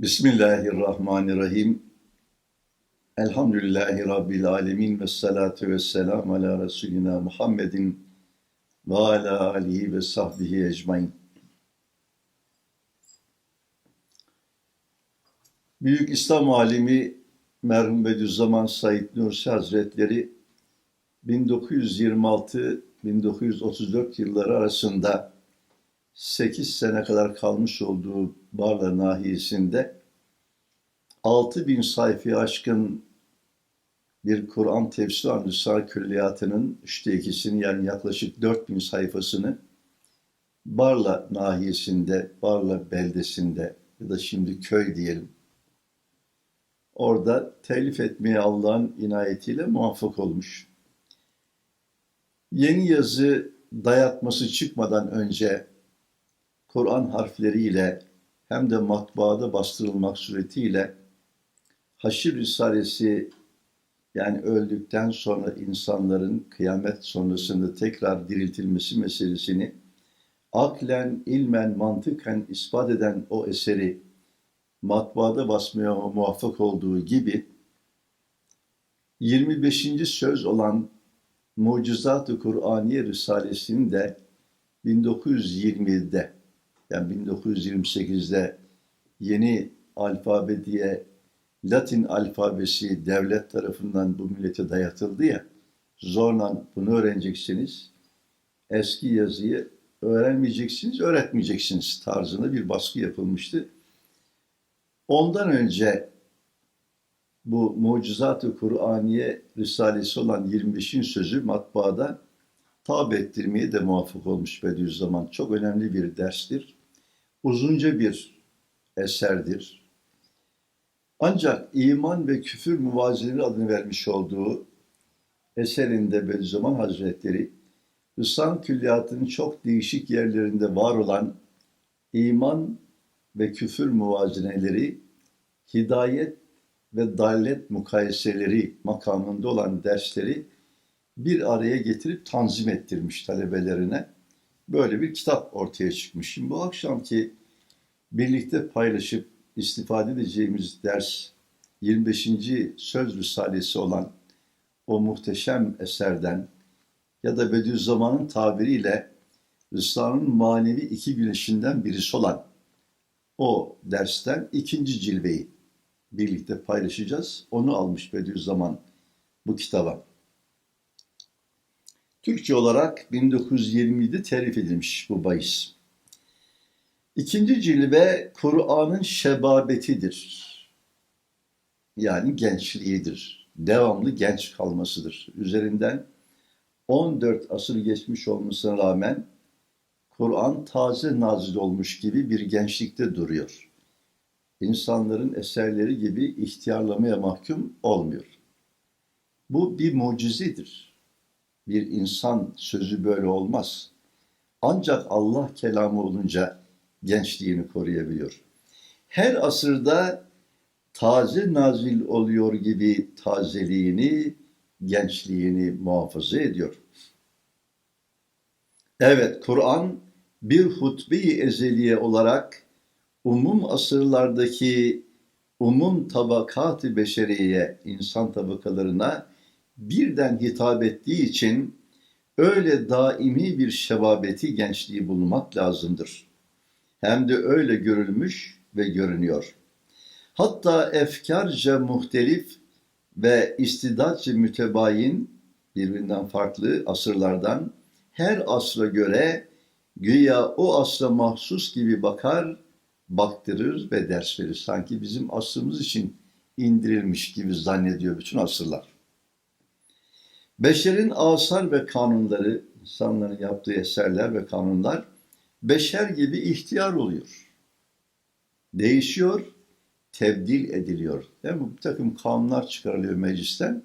Bismillahirrahmanirrahim. Elhamdülillahi Rabbil alemin ve salatu ve selamu ala Resulina Muhammedin ve ala alihi ve sahbihi ecmain. Büyük İslam alimi merhum Bediüzzaman Said Nursi Hazretleri 1926-1934 yılları arasında 8 sene kadar kalmış olduğu Barla nahiyesinde 6000 sayfayı aşkın bir Kur'an tefsir anlısar külliyatının üçte ikisini yani yaklaşık 4000 sayfasını Barla nahiyesinde, Barla beldesinde ya da şimdi köy diyelim. Orada telif etmeye Allah'ın inayetiyle muvaffak olmuş. Yeni yazı dayatması çıkmadan önce Kur'an harfleriyle hem de matbaada bastırılmak suretiyle Haşir Risalesi yani öldükten sonra insanların kıyamet sonrasında tekrar diriltilmesi meselesini aklen, ilmen, mantıken ispat eden o eseri matbaada basmaya muvaffak olduğu gibi 25. söz olan Mucizat-ı Kur'aniye Risalesini de 1920'de yani 1928'de yeni alfabe diye Latin alfabesi devlet tarafından bu millete dayatıldı ya, zorla bunu öğreneceksiniz, eski yazıyı öğrenmeyeceksiniz, öğretmeyeceksiniz tarzında bir baskı yapılmıştı. Ondan önce bu Mucizat-ı Kur'aniye Risalesi olan 25. sözü matbaada tab ettirmeye de muvaffak olmuş Bediüzzaman. Çok önemli bir derstir. Uzunca bir eserdir. Ancak iman ve küfür muvazeneleri adını vermiş olduğu eserinde Bediüzzaman Hazretleri, İslam külliyatının çok değişik yerlerinde var olan iman ve küfür muvazeneleri, hidayet ve dallet mukayeseleri makamında olan dersleri bir araya getirip tanzim ettirmiş talebelerine. Böyle bir kitap ortaya çıkmış. Şimdi bu akşamki birlikte paylaşıp istifade edeceğimiz ders 25. Söz Risalesi olan o muhteşem eserden ya da Bediüzzaman'ın tabiriyle Risale'nin manevi iki güneşinden birisi olan o dersten ikinci cilveyi birlikte paylaşacağız. Onu almış Bediüzzaman bu kitaba. Türkçe olarak 1927 terif edilmiş bu bahis. İkinci cilve Kur'an'ın şebabetidir. Yani gençliğidir. Devamlı genç kalmasıdır. Üzerinden 14 asır geçmiş olmasına rağmen Kur'an taze nazil olmuş gibi bir gençlikte duruyor. İnsanların eserleri gibi ihtiyarlamaya mahkum olmuyor. Bu bir mucizedir. Bir insan sözü böyle olmaz. Ancak Allah kelamı olunca gençliğini koruyabiliyor. Her asırda taze nazil oluyor gibi tazeliğini, gençliğini muhafaza ediyor. Evet, Kur'an bir hutbe-i ezeliye olarak umum asırlardaki umum tabakat-ı beşeriye, insan tabakalarına birden hitap ettiği için öyle daimi bir şebabeti gençliği bulmak lazımdır hem de öyle görülmüş ve görünüyor. Hatta efkarca muhtelif ve istidatçı mütebayin birbirinden farklı asırlardan her asra göre güya o asra mahsus gibi bakar, baktırır ve ders verir. Sanki bizim asrımız için indirilmiş gibi zannediyor bütün asırlar. Beşerin asar ve kanunları, insanların yaptığı eserler ve kanunlar beşer gibi ihtiyar oluyor. Değişiyor, tebdil ediliyor. Yani bir takım kanunlar çıkarılıyor meclisten.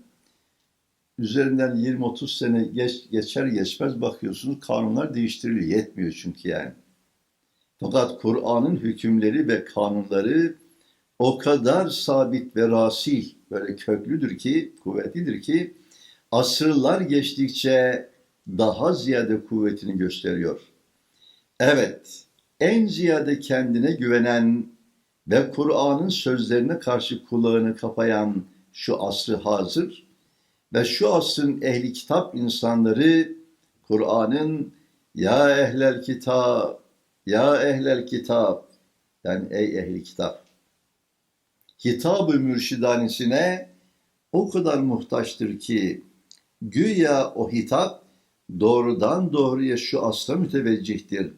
Üzerinden 20-30 sene geç, geçer geçmez bakıyorsunuz kanunlar değiştiriliyor. Yetmiyor çünkü yani. Fakat Kur'an'ın hükümleri ve kanunları o kadar sabit ve rasil, böyle köklüdür ki, kuvvetlidir ki asırlar geçtikçe daha ziyade kuvvetini gösteriyor. Evet, en ziyade kendine güvenen ve Kur'an'ın sözlerine karşı kulağını kapayan şu asrı hazır ve şu asrın ehli kitap insanları Kur'an'ın ya ehlel kitap, ya ehlel kitap yani ey ehli kitap hitab-ı mürşidanisine o kadar muhtaçtır ki güya o hitap doğrudan doğruya şu asla müteveccihtir.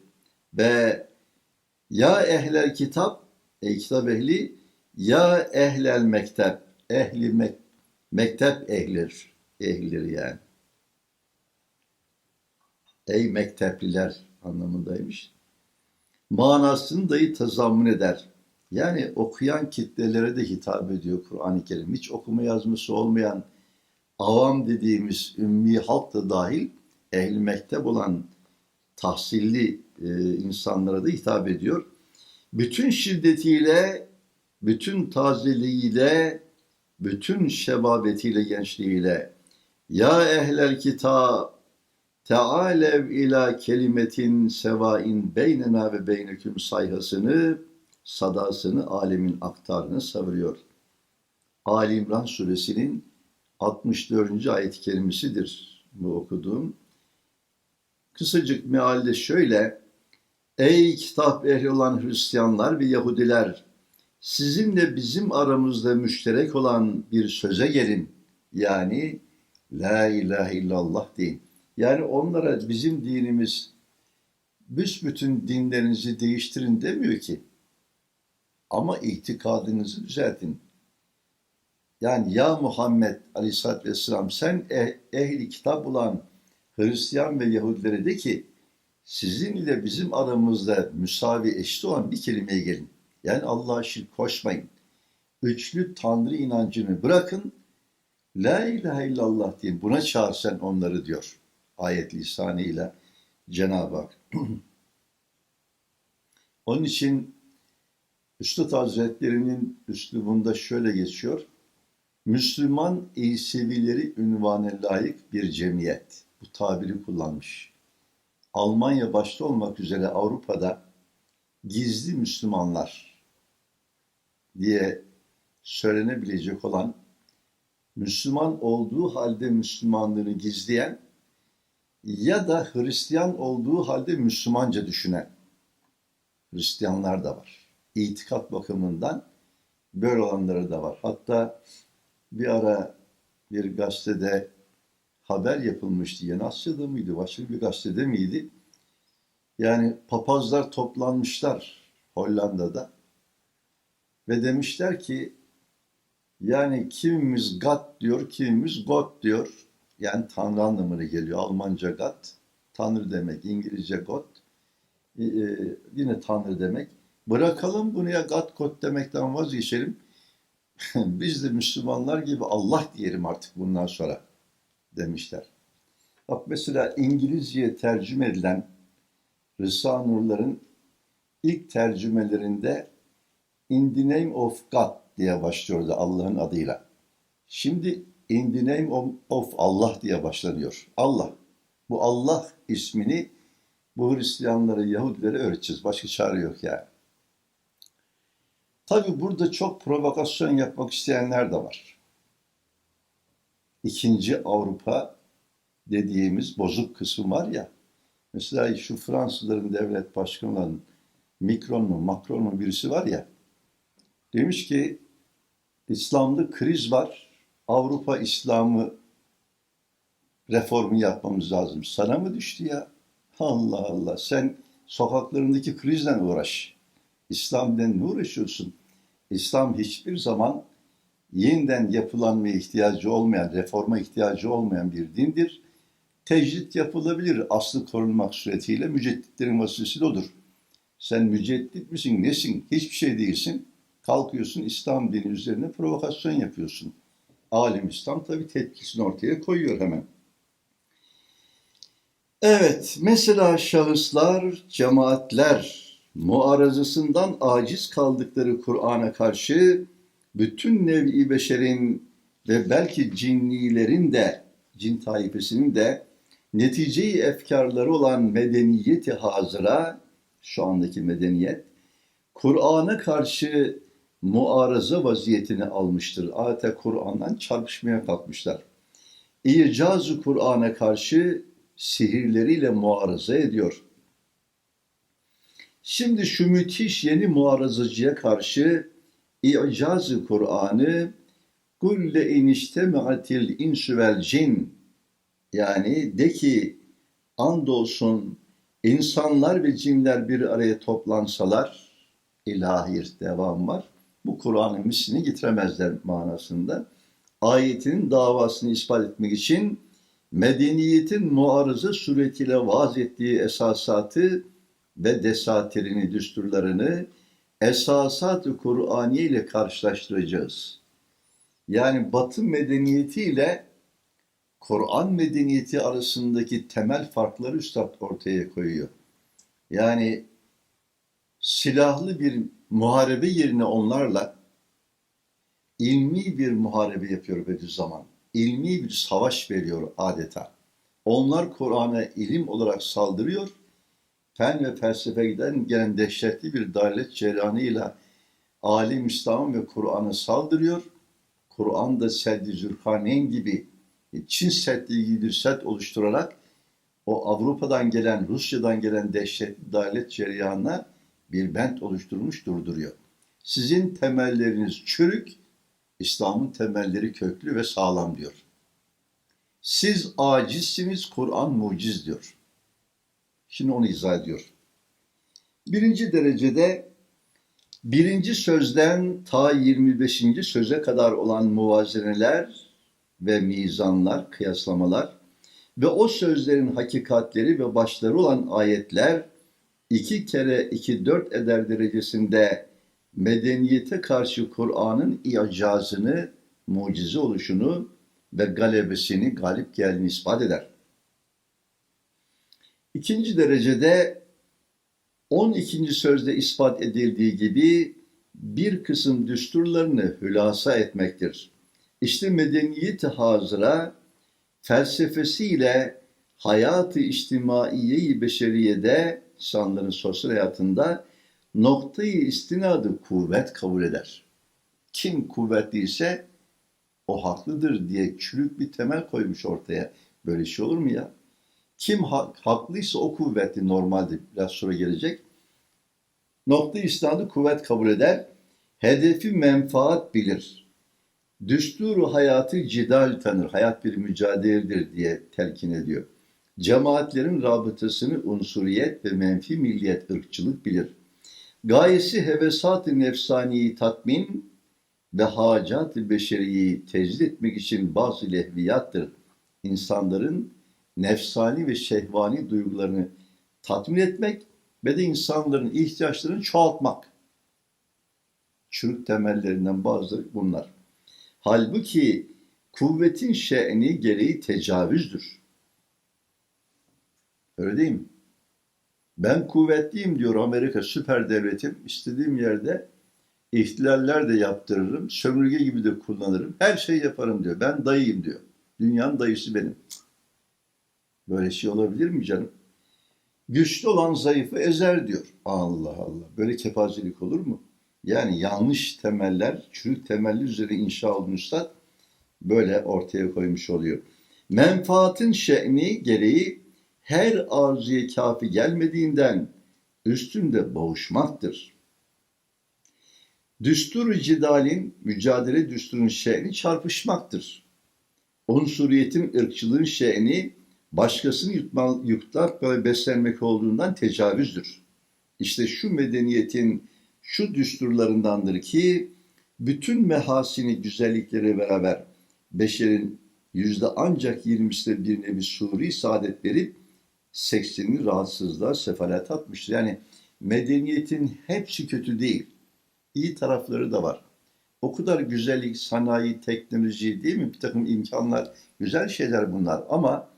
Ve ya ehlel kitap ey kitap ehli ya ehlel mektep. Ehli mek mektep ehlir ehlir yani. Ey mektepliler anlamındaymış. Manasını dahi tazammun eder. Yani okuyan kitlelere de hitap ediyor Kur'an-ı Kerim. Hiç okuma yazması olmayan avam dediğimiz ümmi halk da dahil ehli mektep olan tahsilli e, insanlara da hitap ediyor. Bütün şiddetiyle, bütün tazeliğiyle, bütün şebabetiyle, gençliğiyle ya ehlel kitap Tealev ila kelimetin sevain beynena ve beyneküm sayhasını sadasını alemin aktarını savuruyor. Ali İmran suresinin 64. ayet-i kerimesidir bu okuduğum. Kısacık mealde şöyle, Ey kitap ehli olan Hristiyanlar ve Yahudiler, sizinle bizim aramızda müşterek olan bir söze gelin. Yani La ilahe illallah deyin. Yani onlara bizim dinimiz büsbütün dinlerinizi değiştirin demiyor ki. Ama itikadınızı düzeltin. Yani ya Muhammed Aleyhisselatü Vesselam sen eh, ehli kitap olan Hristiyan ve Yahudilere de ki sizinle bizim aramızda müsavi eşit olan bir kelimeye gelin. Yani Allah'a şirk koşmayın. Üçlü Tanrı inancını bırakın. La ilahe illallah deyin. Buna çağır sen onları diyor. Ayet lisanıyla Cenab-ı Hak. Onun için Üstad Hazretleri'nin üslubunda şöyle geçiyor. Müslüman İsevileri ünvane layık bir cemiyet. Bu tabiri kullanmış. Almanya başta olmak üzere Avrupa'da gizli Müslümanlar diye söylenebilecek olan Müslüman olduğu halde Müslümanlığını gizleyen ya da Hristiyan olduğu halde Müslümanca düşünen Hristiyanlar da var itikat bakımından böyle olanları da var. Hatta bir ara bir gazetede haber yapılmıştı. Yeni Asya'da mıydı? Başka bir gazetede miydi? Yani papazlar toplanmışlar Hollanda'da ve demişler ki yani kimimiz Gat diyor, kimimiz God diyor. Yani Tanrı anlamına geliyor. Almanca Gat, Tanrı demek. İngilizce God, e, e, yine Tanrı demek. Bırakalım bunu ya gat kot demekten vazgeçelim. Biz de Müslümanlar gibi Allah diyelim artık bundan sonra demişler. Bak mesela İngilizceye tercüme edilen Rıza Nurlar'ın ilk tercümelerinde In the name of God diye başlıyordu Allah'ın adıyla. Şimdi In the name of, Allah diye başlanıyor. Allah. Bu Allah ismini bu Hristiyanlara, Yahudilere öğreteceğiz. Başka çare yok yani. Tabi burada çok provokasyon yapmak isteyenler de var. İkinci Avrupa dediğimiz bozuk kısım var ya, mesela şu Fransızların devlet başkanlarının Mikron mu, Macron mu birisi var ya, demiş ki İslam'da kriz var, Avrupa İslam'ı reformu yapmamız lazım. Sana mı düştü ya? Allah Allah, sen sokaklarındaki krizle uğraş. İslam'dan ne uğraşıyorsun? İslam hiçbir zaman yeniden yapılanmaya ihtiyacı olmayan, reforma ihtiyacı olmayan bir dindir. Tecrit yapılabilir aslı korunmak suretiyle mücedditlerin vasıfası odur. Sen müceddit misin, nesin? Hiçbir şey değilsin. Kalkıyorsun İslam dini üzerine provokasyon yapıyorsun. Alim İslam tabi tepkisini ortaya koyuyor hemen. Evet, mesela şahıslar, cemaatler, muarazasından aciz kaldıkları Kur'an'a karşı bütün nevi beşerin ve belki cinnilerin de, cin taifesinin de neticeyi efkarları olan medeniyeti hazıra, şu andaki medeniyet, Kur'an'a karşı muaraza vaziyetini almıştır. Adeta Kur'an'dan çarpışmaya kalkmışlar. İcazı Kur'an'a karşı sihirleriyle muaraza ediyor. Şimdi şu müthiş yeni muarazacıya karşı İcazı Kur'an'ı kulle iniştematil insü vel cin yani de ki andolsun insanlar ve cinler bir araya toplansalar ilahi devam var. Bu Kur'an'ın mislini getiremezler manasında. Ayetinin davasını ispat etmek için medeniyetin muarızı suretiyle vaaz ettiği esasatı ve desatirini, düsturlarını esasat-ı Kur'aniye ile karşılaştıracağız. Yani Batı medeniyeti ile Kur'an medeniyeti arasındaki temel farkları Üstad ortaya koyuyor. Yani silahlı bir muharebe yerine onlarla ilmi bir muharebe yapıyor Bediüzzaman. İlmi bir savaş veriyor adeta. Onlar Kur'an'a ilim olarak saldırıyor. Fen ve felsefeden gelen dehşetli bir dalet ceryanıyla alim İslam ve Kur'an'a saldırıyor. Kur'an'da Seddi Zürhaneyn gibi Çin Seddi gibi bir set oluşturarak o Avrupa'dan gelen, Rusya'dan gelen dehşetli dalet ceryanına bir bent oluşturmuş durduruyor. Sizin temelleriniz çürük, İslam'ın temelleri köklü ve sağlam diyor. Siz acizsiniz, Kur'an muciz diyor. Şimdi onu izah ediyor. Birinci derecede birinci sözden ta 25. söze kadar olan muvazeneler ve mizanlar, kıyaslamalar ve o sözlerin hakikatleri ve başları olan ayetler iki kere iki dört eder derecesinde medeniyete karşı Kur'an'ın icazını, mucize oluşunu ve galebesini, galip geldiğini ispat eder. İkinci derecede 12. sözde ispat edildiği gibi bir kısım düsturlarını hülasa etmektir. İşte medeniyet-i hazıra felsefesiyle hayatı içtimaiye-i beşeriyede insanların sosyal hayatında noktayı istinadı kuvvet kabul eder. Kim kuvvetliyse o haklıdır diye çürük bir temel koymuş ortaya. Böyle şey olur mu ya? Kim ha- haklıysa o kuvvetli normaldir. Biraz sonra gelecek. Nokta istinadı kuvvet kabul eder. Hedefi menfaat bilir. Düsturu hayatı cidal tanır. Hayat bir mücadeledir diye telkin ediyor. Cemaatlerin rabıtasını unsuriyet ve menfi milliyet, ırkçılık bilir. Gayesi hevesat-ı nefsaniyi tatmin ve hacat-ı beşeriyi tecrid etmek için bazı lehviyattır. İnsanların nefsani ve şehvani duygularını tatmin etmek ve de insanların ihtiyaçlarını çoğaltmak. Çürük temellerinden bazıları bunlar. Halbuki kuvvetin şe'ni gereği tecavüzdür. Öyle değil mi? Ben kuvvetliyim diyor Amerika süper devletim. İstediğim yerde ihtilaller de yaptırırım. Sömürge gibi de kullanırım. Her şeyi yaparım diyor. Ben dayıyım diyor. Dünyanın dayısı benim. Böyle şey olabilir mi canım? Güçlü olan zayıfı ezer diyor. Allah Allah. Böyle kepazelik olur mu? Yani yanlış temeller, çürük temelli üzere inşa olmuşsa böyle ortaya koymuş oluyor. Menfaatin şe'ni gereği her arzuya kafi gelmediğinden üstünde boğuşmaktır. Düstur cidalin, mücadele düsturun şe'ni çarpışmaktır. Unsuriyetin, ırkçılığın şe'ni başkasını yutma, yutmak ve beslenmek olduğundan tecavüzdür. İşte şu medeniyetin şu düsturlarındandır ki bütün mehasini güzellikleri beraber beşerin yüzde ancak yirmisinde birine bir suri saadet verip seksenini rahatsızlığa sefalet atmıştır. Yani medeniyetin hepsi kötü değil. İyi tarafları da var. O kadar güzellik, sanayi, teknoloji değil mi? Bir takım imkanlar, güzel şeyler bunlar. Ama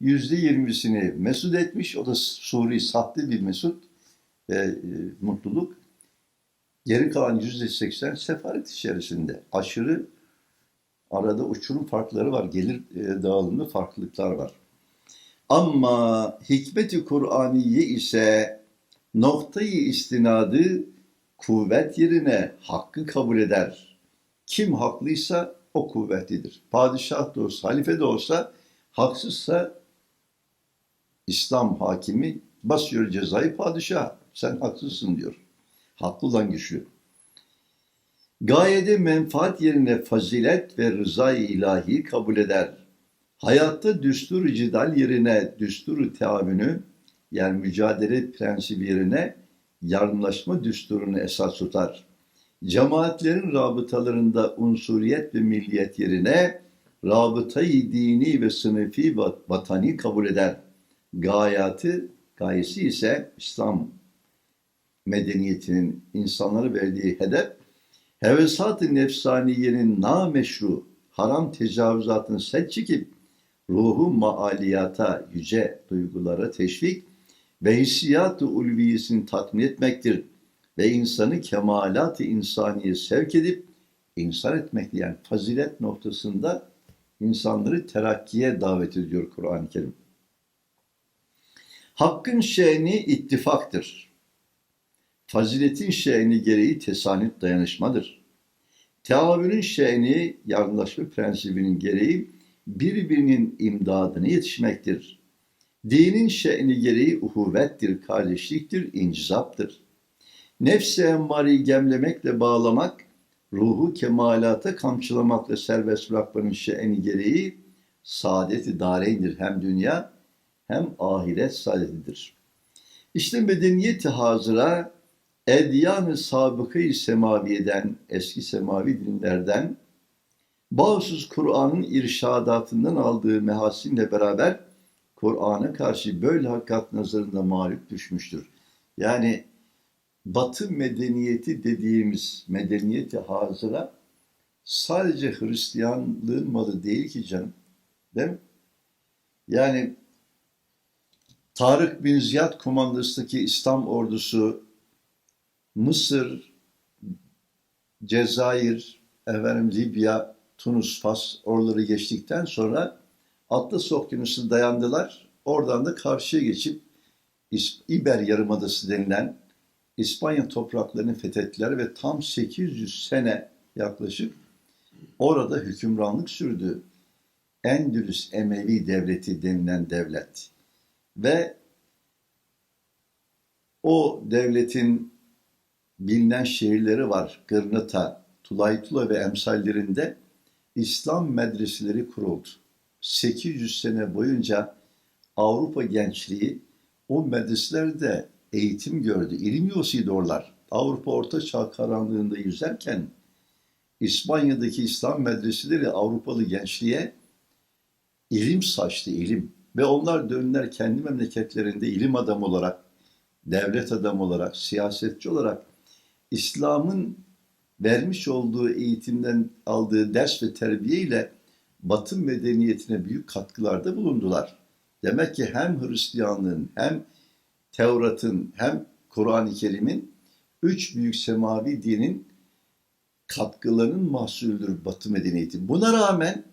yüzde yirmisini mesut etmiş. O da suri, sahte bir mesut ve e, mutluluk. Geri kalan yüzde seksen sefaret içerisinde. Aşırı arada uçurum farkları var. Gelir e, dağılımında farklılıklar var. Ama hikmeti Kur'aniye ise noktayı istinadı kuvvet yerine hakkı kabul eder. Kim haklıysa o kuvvetlidir. Padişah da olsa, halife de olsa haksızsa İslam hakimi basıyor cezayı padişah. Sen haksızsın diyor. Haklı olan güçlü. Gayede menfaat yerine fazilet ve rızayı ilahi kabul eder. Hayatta düstur cidal yerine düstur teamünü yani mücadele prensibi yerine yardımlaşma düsturunu esas tutar. Cemaatlerin rabıtalarında unsuriyet ve milliyet yerine rabıtayı dini ve sınıfi vatani kabul eder. Gayatı, gayesi ise İslam medeniyetinin insanlara verdiği hedef, hevesat-ı nefsaniyenin nameşru, haram tecavüzatını set çekip, ruhu maaliyata, yüce duygulara teşvik ve hissiyat-ı ulviyesini tatmin etmektir ve insanı kemalat-ı insaniye sevk edip insan etmektir. Yani fazilet noktasında insanları terakkiye davet ediyor Kur'an-ı Kerim. Hakkın şe'ni ittifaktır. Faziletin şe'ni gereği tesanüt dayanışmadır. Teavülün şe'ni yardımlaşma prensibinin gereği birbirinin imdadına yetişmektir. Dinin şe'ni gereği uhuvvettir, kardeşliktir, incizaptır. Nefsi emmari gemlemekle bağlamak, ruhu kemalata kamçılamakla serbest bırakmanın şe'ni gereği saadeti. Hem dünya hem ahiret saadetidir. İşte medeniyeti hazıra edyan-ı sabıkayı semaviyeden, eski semavi dinlerden, bağımsız Kur'an'ın irşadatından aldığı mehasinle beraber Kur'an'a karşı böyle hakikat nazarında mağlup düşmüştür. Yani Batı medeniyeti dediğimiz medeniyeti hazıra sadece Hristiyanlığın malı değil ki canım. Değil mi? Yani Tarık bin Ziyad komandasındaki İslam ordusu Mısır, Cezayir, efendim Libya, Tunus, Fas oraları geçtikten sonra Atlas Okyanusu'na dayandılar. Oradan da karşıya geçip İber Yarımadası denilen İspanya topraklarını fethettiler ve tam 800 sene yaklaşık orada hükümranlık sürdü. Endülüs Emevi Devleti denilen devlet. Ve o devletin bilinen şehirleri var. Gırnata, Tulaytula ve emsallerinde İslam medreseleri kuruldu. 800 sene boyunca Avrupa gençliği o medreselerde eğitim gördü. İlim yuvasıydı oralar. Avrupa Orta Çağ karanlığında yüzerken İspanya'daki İslam medreseleri Avrupalı gençliğe ilim saçtı, ilim. Ve onlar döndüler kendi memleketlerinde ilim adamı olarak, devlet adamı olarak, siyasetçi olarak İslam'ın vermiş olduğu eğitimden aldığı ders ve terbiye ile Batı medeniyetine büyük katkılarda bulundular. Demek ki hem Hristiyanlığın hem Tevrat'ın hem Kur'an-ı Kerim'in üç büyük semavi dinin katkılarının mahsulüdür Batı medeniyeti. Buna rağmen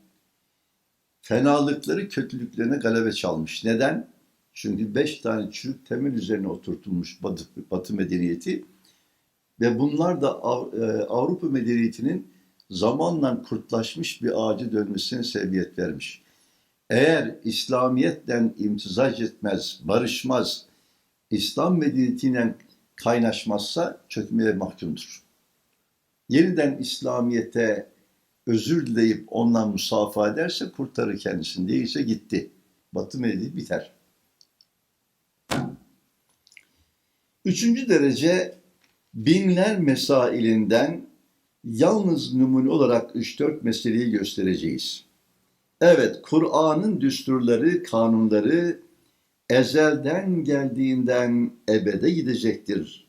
fenalıkları kötülüklerine galebe çalmış. Neden? Çünkü beş tane çürük temel üzerine oturtulmuş Batı, Batı medeniyeti ve bunlar da e, Avrupa medeniyetinin zamanla kurtlaşmış bir ağacı dönmesine sebebiyet vermiş. Eğer İslamiyetten imtizac etmez, barışmaz, İslam medeniyetiyle kaynaşmazsa çökmeye mahkumdur. Yeniden İslamiyet'e özür dileyip ondan musafa ederse kurtarır kendisini. Değilse gitti. Batı medeniyeti biter. Üçüncü derece binler mesailinden yalnız numune olarak 3-4 meseleyi göstereceğiz. Evet, Kur'an'ın düsturları, kanunları ezelden geldiğinden ebede gidecektir.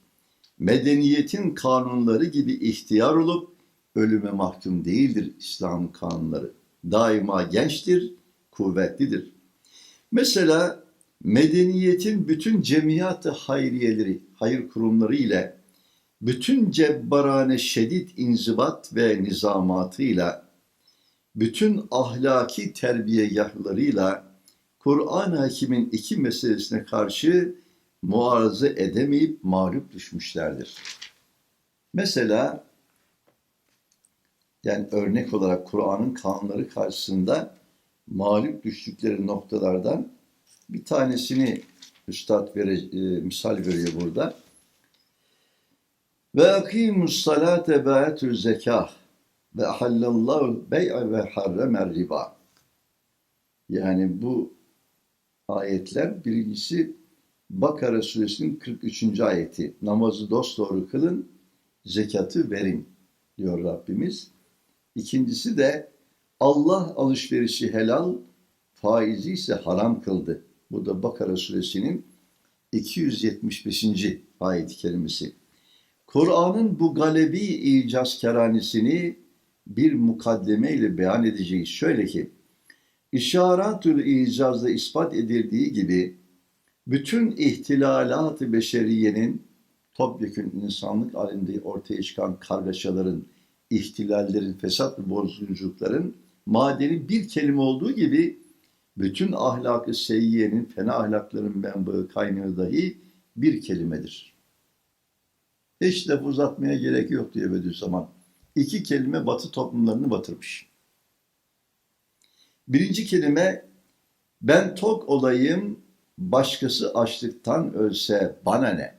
Medeniyetin kanunları gibi ihtiyar olup ölüme mahkum değildir İslam kanunları. Daima gençtir, kuvvetlidir. Mesela medeniyetin bütün cemiyatı hayriyeleri, hayır kurumları ile bütün cebbarane şedid inzibat ve nizamatıyla, bütün ahlaki terbiye yahlarıyla Kur'an hakimin iki meselesine karşı muarızı edemeyip mağlup düşmüşlerdir. Mesela yani örnek olarak Kur'an'ın kanunları karşısında mağlup düştükleri noktalardan bir tanesini Üstad vere, e, misal veriyor burada. Ve akimus salate ve etü zekah ve ahallallahu bey'a ve harremer riba. Yani bu ayetler birincisi Bakara suresinin 43. ayeti. Namazı dosdoğru kılın, zekatı verin diyor Rabbimiz. İkincisi de Allah alışverişi helal, faizi ise haram kıldı. Bu da Bakara suresinin 275. ayet-i kerimesi. Kur'an'ın bu galebi icaz keranesini bir mukaddeme ile beyan edeceğiz. Şöyle ki, işaretül icazda ispat edildiği gibi bütün ihtilalat-ı beşeriyenin topyekun insanlık halinde ortaya çıkan kargaşaların, ihtilallerin, fesat ve bozgunculukların madeni bir kelime olduğu gibi bütün ahlakı seyyiyenin, fena ahlakların menbaı kaynağı dahi bir kelimedir. Hiç laf uzatmaya gerek yok diye Bediüzzaman. İki kelime batı toplumlarını batırmış. Birinci kelime ben tok olayım, başkası açlıktan ölse bana ne?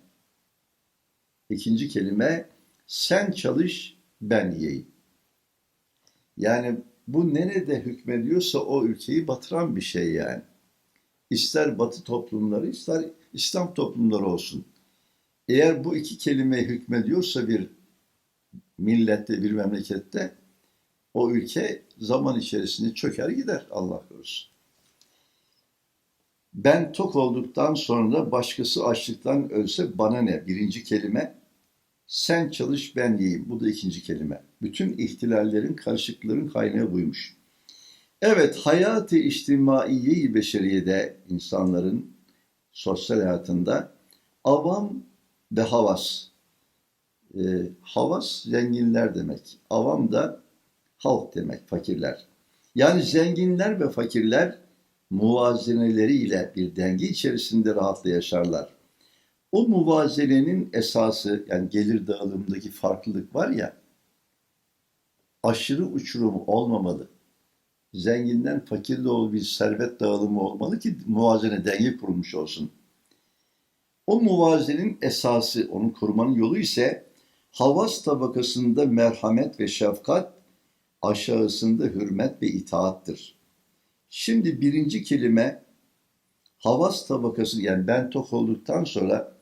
İkinci kelime sen çalış ben yiyeyim. Yani bu nerede hükmediyorsa o ülkeyi batıran bir şey yani. İster batı toplumları ister İslam toplumları olsun. Eğer bu iki kelime hükmediyorsa bir millette, bir memlekette o ülke zaman içerisinde çöker gider Allah korusun. Ben tok olduktan sonra başkası açlıktan ölse bana ne? Birinci kelime. Sen çalış ben yiyeyim. Bu da ikinci kelime. Bütün ihtilallerin, karışıklıkların kaynağı buymuş. Evet, hayatı içtimaiye-i beşeriyede insanların sosyal hayatında avam ve havas. E, havas zenginler demek. Avam da halk demek, fakirler. Yani zenginler ve fakirler muvazeneleriyle bir denge içerisinde rahatla yaşarlar. O muvazenenin esası yani gelir dağılımındaki farklılık var ya aşırı uçurum olmamalı. Zenginden fakir de bir servet dağılımı olmalı ki muvazene denge kurulmuş olsun. O muvazenin esası, onu kurmanın yolu ise havas tabakasında merhamet ve şefkat, aşağısında hürmet ve itaattır. Şimdi birinci kelime havas tabakası yani ben tok olduktan sonra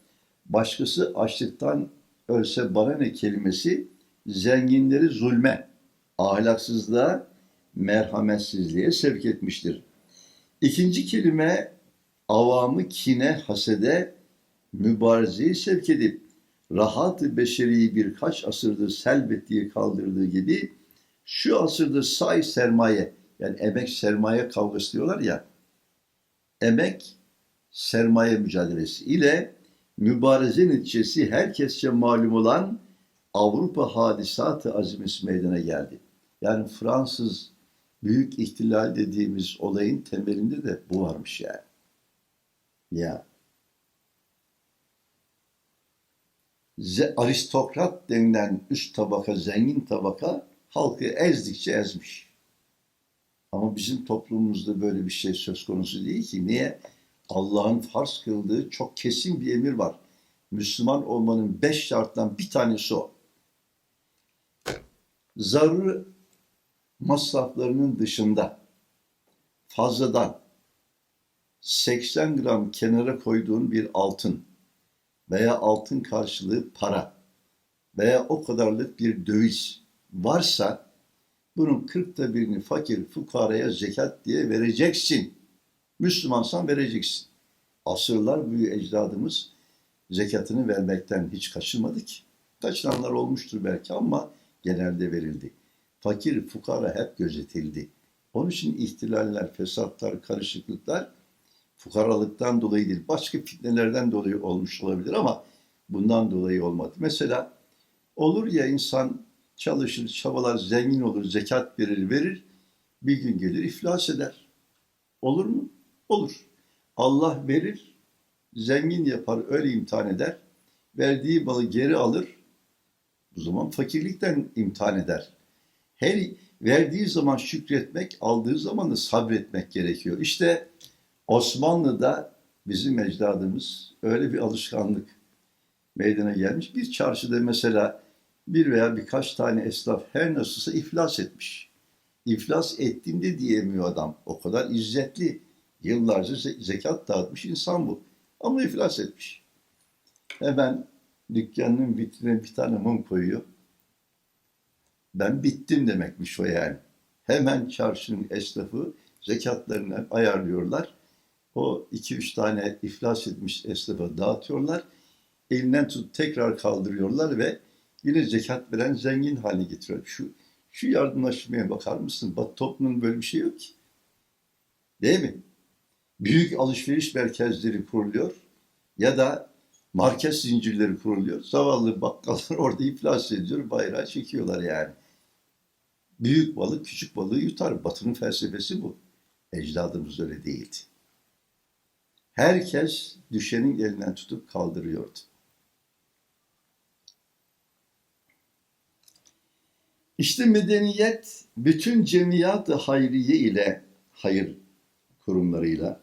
başkası açlıktan ölse bana ne kelimesi zenginleri zulme, ahlaksızlığa, merhametsizliğe sevk etmiştir. İkinci kelime avamı kine, hasede, mübarezeyi sevk edip rahat-ı beşeriyi birkaç asırdır selbettiği kaldırdığı gibi şu asırda say sermaye yani emek sermaye kavgası diyorlar ya emek sermaye mücadelesi ile mübareze neticesi herkesçe malum olan Avrupa hadisatı azimesi meydana geldi. Yani Fransız büyük ihtilal dediğimiz olayın temelinde de bu varmış yani. Ya. aristokrat denilen üst tabaka, zengin tabaka halkı ezdikçe ezmiş. Ama bizim toplumumuzda böyle bir şey söz konusu değil ki. Niye? Allah'ın farz kıldığı çok kesin bir emir var. Müslüman olmanın beş şarttan bir tanesi o. Zarur masraflarının dışında fazladan 80 gram kenara koyduğun bir altın veya altın karşılığı para veya o kadarlık bir döviz varsa bunun kırkta birini fakir fukaraya zekat diye vereceksin. Müslümansan vereceksin. Asırlar büyü ecdadımız zekatını vermekten hiç kaçırmadı ki. Kaçıranlar olmuştur belki ama genelde verildi. Fakir fukara hep gözetildi. Onun için ihtilaller, fesatlar, karışıklıklar fukaralıktan dolayı değil, başka fitnelerden dolayı olmuş olabilir ama bundan dolayı olmadı. Mesela olur ya insan çalışır, çabalar, zengin olur, zekat verir, verir, bir gün gelir iflas eder. Olur mu? Olur. Allah verir, zengin yapar, öyle imtihan eder, verdiği malı geri alır, Bu zaman fakirlikten imtihan eder. Her verdiği zaman şükretmek, aldığı zaman da sabretmek gerekiyor. İşte Osmanlı'da bizim ecdadımız öyle bir alışkanlık meydana gelmiş. Bir çarşıda mesela bir veya birkaç tane esnaf her nasılsa iflas etmiş. İflas ettim de diyemiyor adam. O kadar izzetli. Yıllarca ze- zekat dağıtmış insan bu. Ama iflas etmiş. Hemen dükkanının vitrine bir tane mum koyuyor. Ben bittim demekmiş o yani. Hemen çarşının esnafı zekatlarını ayarlıyorlar. O iki üç tane iflas etmiş esnafa dağıtıyorlar. Elinden tutup tekrar kaldırıyorlar ve yine zekat veren zengin haline getiriyor. Şu, şu yardımlaşmaya bakar mısın? Bak toplumun böyle bir şey yok ki. Değil mi? Büyük alışveriş merkezleri kuruluyor ya da market zincirleri kuruluyor. Zavallı bakkallar orada iflas ediyor, bayrağı çekiyorlar yani. Büyük balık küçük balığı yutar. Batının felsefesi bu. Ecdadımız öyle değildi. Herkes düşenin elinden tutup kaldırıyordu. İşte medeniyet bütün cemiyat-ı hayriye ile, hayır kurumlarıyla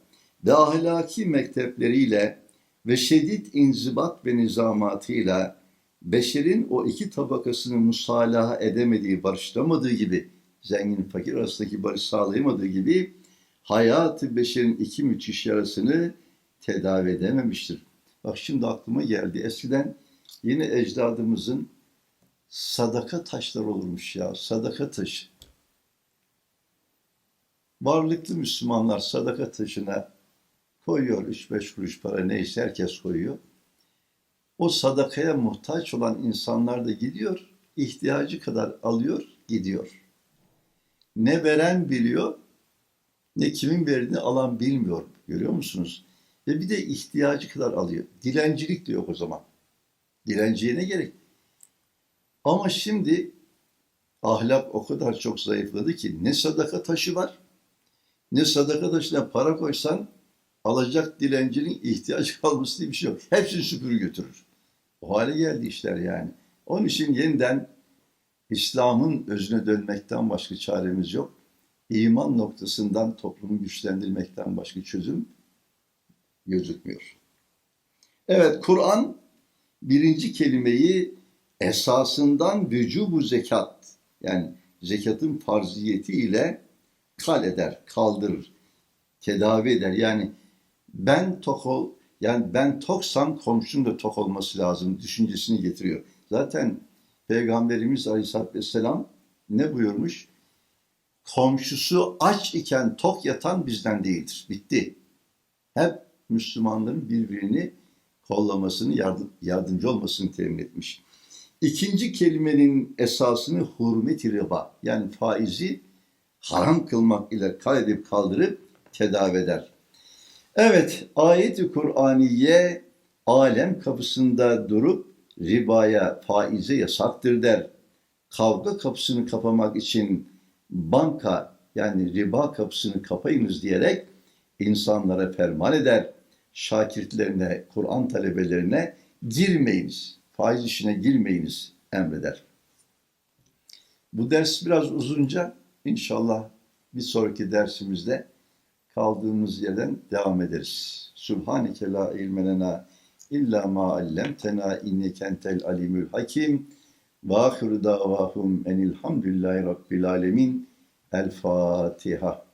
ve ahlaki mektepleriyle ve şiddet inzibat ve nizamatıyla beşerin o iki tabakasını musalaha edemediği, barışlamadığı gibi, zengin fakir arasındaki barış sağlayamadığı gibi hayatı beşerin iki müthiş yarasını tedavi edememiştir. Bak şimdi aklıma geldi. Eskiden yine ecdadımızın sadaka taşlar olurmuş ya. Sadaka taşı. Varlıklı Müslümanlar sadaka taşına koyuyor. 3-5 kuruş para neyse herkes koyuyor. O sadakaya muhtaç olan insanlar da gidiyor. ihtiyacı kadar alıyor, gidiyor. Ne veren biliyor, ne kimin verdiğini alan bilmiyor. Görüyor musunuz? Ve bir de ihtiyacı kadar alıyor. Dilencilik de yok o zaman. Dilenciye ne gerek? Ama şimdi ahlak o kadar çok zayıfladı ki ne sadaka taşı var, ne sadaka taşına para koysan alacak dilencinin ihtiyacı kalması diye bir şey yok. Hepsini süpürü götürür. O hale geldi işler yani. Onun için yeniden İslam'ın özüne dönmekten başka çaremiz yok. İman noktasından toplumu güçlendirmekten başka çözüm gözükmüyor. Evet, Kur'an birinci kelimeyi esasından vücubu zekat yani zekatın farziyeti ile kal eder, kaldırır, tedavi eder. Yani ben tok ol, yani ben toksam komşum da tok olması lazım düşüncesini getiriyor. Zaten Peygamberimiz Aleyhisselatü Vesselam ne buyurmuş? Komşusu aç iken tok yatan bizden değildir. Bitti. Hep Müslümanların birbirini kollamasını, yardım, yardımcı olmasını temin etmiş. İkinci kelimenin esasını hurmet-i riba yani faizi haram kılmak ile kaydedip kaldırıp tedavi eder. Evet, ayet-i Kur'aniye alem kapısında durup ribaya, faize yasaktır der. Kavga kapısını kapamak için banka yani riba kapısını kapayınız diyerek insanlara ferman eder. Şakirtlerine, Kur'an talebelerine girmeyiniz, faiz işine girmeyiniz emreder. Bu ders biraz uzunca. İnşallah bir sonraki dersimizde kaldığımız yerden devam ederiz. Subhaneke la ilme lena illa ma allamtena inneke entel alimul hakim. Ve ahiru davahum enilhamdülillahi rabbil alemin. El Fatiha.